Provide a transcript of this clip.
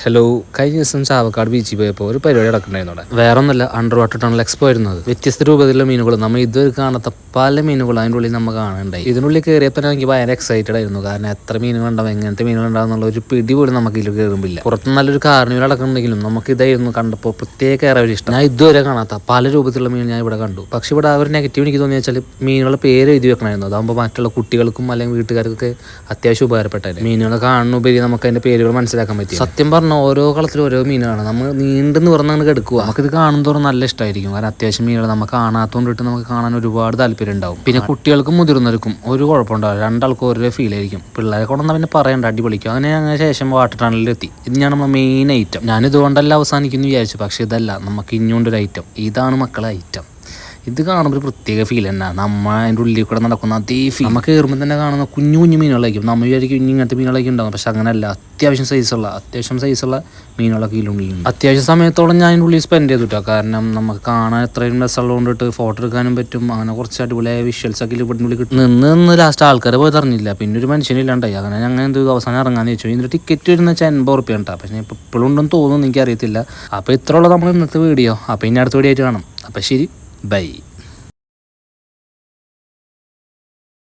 Hello കഴിഞ്ഞ ദിവസം ചാവക്കാട് ബീച്ചിൽ പോയപ്പോൾ ഒരു പരിപാടി നടക്കണ്ടായിരുന്നു അവിടെ. വേറെ ഒന്നല്ല അണ്ടർ വാട്ടർ ടണൽ എക്സ്പോ ആയിരുന്നത് വ്യത്യസ്ത രൂപത്തിലുള്ള മീനുകൾ നമ്മൾ ഇതുവരെ കാണാത്ത പല മീനുകളും അതിന്റെ ഉള്ളിൽ നമ്മൾ കാണുന്നുണ്ടായി. ഇതിനുള്ളിൽ കയറിയപ്പോൾ എനിക്ക് ഭയങ്കര എക്സൈറ്റഡ് ആയിരുന്നു. കാരണം എത്ര മീനുകൾ ഉണ്ടാവും എങ്ങനത്തെ മീനുകൾ ഉണ്ടാവും എന്നുള്ള ഒരു പിടി പോലും നമുക്ക് ഇതിൽ കയറുമ്പില്ല പുറത്ത് നല്ലൊരു കാർണിവൽ നടക്കുന്നുണ്ടെങ്കിലും നമുക്ക് ഇതായിരുന്നു കണ്ടപ്പോൾ പ്രത്യേക ഏറെ ഒരു ഇഷ്ടം. ഞാൻ ഇതുവരെ കാണാത്ത പല രൂപത്തിലുള്ള മീൻ ഞാൻ ഇവിടെ കണ്ടു. പക്ഷെ ഇവിടെ ആ ഒരു നെഗറ്റീവ് എനിക്ക് തോന്നിയ വെച്ചാൽ മീനുകളുടെ പേര് എഴുതി വെക്കണമായിരുന്നു. അതാകുമ്പോൾ മറ്റുള്ള കുട്ടികൾക്കും അല്ലെങ്കിൽ വീട്ടുകാർക്കൊക്കെ അത്യാവശ്യം ഉപകാരപ്പെട്ടായിരുന്നു മീനുകളെ കാണുന്നുപരി നമുക്ക് അതിന്റെ പേരുകൾ മനസ്സിലാക്കാൻ പറ്റി സത്യം പറഞ്ഞ ഓരോ കളത്തിലും ഓരോ മീനാണ് നമ്മൾ നീണ്ടെന്ന് പറഞ്ഞാണ് കിടക്കുക. നമുക്കിത് കാണുന്നതോറും നല്ല ഇഷ്ടമായിരിക്കും കാരണം അത്യാവശ്യം മീനുകൾ നമ്മൾ കാണാത്തോണ്ടിട്ട് നമുക്ക് കാണാൻ ഒരുപാട് താല്പര്യം ഉണ്ടാവും പിന്നെ കുട്ടികൾക്കും മുതിർന്നവർക്കും ഒരു കുഴപ്പമുണ്ടാവില്ല. രണ്ടാൾക്കും ഓരോ ഫീൽ ആയിരിക്കും. പിള്ളേരെ കൊണ്ടൊന്നും പിന്നെ പറയണ്ട അടിപൊളിക്കും. അങ്ങനെ അങ്ങനെ ശേഷം വാട്ടർ ടണലിൽ എത്തി. ഇതാണ് നമ്മൾ മെയിൻ ഐറ്റം ഞാനിതുകൊണ്ടല്ല അവസാനിക്കുന്നു വിചാരിച്ചു. പക്ഷേ ഇതല്ല നമുക്ക് ഇനിയുണ്ടൊരു ഐറ്റം ഇതാണ് മക്കളെ ഐറ്റം ഇത് കാണുമ്പോൾ ഒരു പ്രത്യേക ഫീൽ തന്നെ. നമ്മ അതിന്റെ ഉള്ളിൽ കൂടെ നടക്കുന്ന അതേ ഫീൽ നമുക്ക് കയറുമ്പോൾ തന്നെ കാണുന്ന കുഞ്ഞു കുഞ്ഞു മീനുകളായിരിക്കും. നമ്മൾ വിചാരിക്കും ഇനി ഇങ്ങനത്തെ മീനുകളൊക്കെ ഉണ്ടാകും പക്ഷെ അങ്ങനെയല്ല അത്യാവശ്യം സൈസുള്ള അത്യാവശ്യം സൈസുള്ള മീനുകളൊക്കെ ഇതിനുള്ളിലുണ്ട് അത്യാവശ്യം സമയത്തോളം ഞാൻ അതിന്റെ ഉള്ളിൽ സ്പെൻഡ് ചെയ്തിട്ടോ. കാരണം നമുക്ക് കാണാൻ എത്രയും രസമുള്ളത് കൊണ്ടിട്ട് ഫോട്ടോ എടുക്കാനും പറ്റും. അങ്ങനെ കുറച്ച് അടിപൊളിയായ വിഷ്വൽസ് ഒക്കെ ഇവിടെ ഉള്ളിൽ കിട്ടും. നിന്ന് നിന്ന് ലാസ്റ്റ് ആൾക്കാരെ പോയി തറഞ്ഞില്ല പിന്നെ ഒരു മനുഷ്യനില്ലാണ്ടായി അങ്ങനെ ഞങ്ങൾ എന്ത് അവസാനം ഇറങ്ങാന്ന് ചോദിച്ചു. ഇതിന്റെ ടിക്കറ്റ് വരുന്ന വെച്ചാൽ എൺപത് റുപ്യ കേട്ടോ പക്ഷേ ഇപ്പോൾ ഇപ്പോഴും ഉണ്ടെന്ന് തോന്നുന്നു എനിക്കറിയത്തില്ല. അപ്പോൾ ഇത്രയുള്ള നമ്മൾ ഇന്നത്തെ വീഡിയോ അപ്പോൾ ഇനി അടുത്ത വീഡിയോ ആയിട്ട് കാണാം. അപ്പോൾ ശരി. ബൈ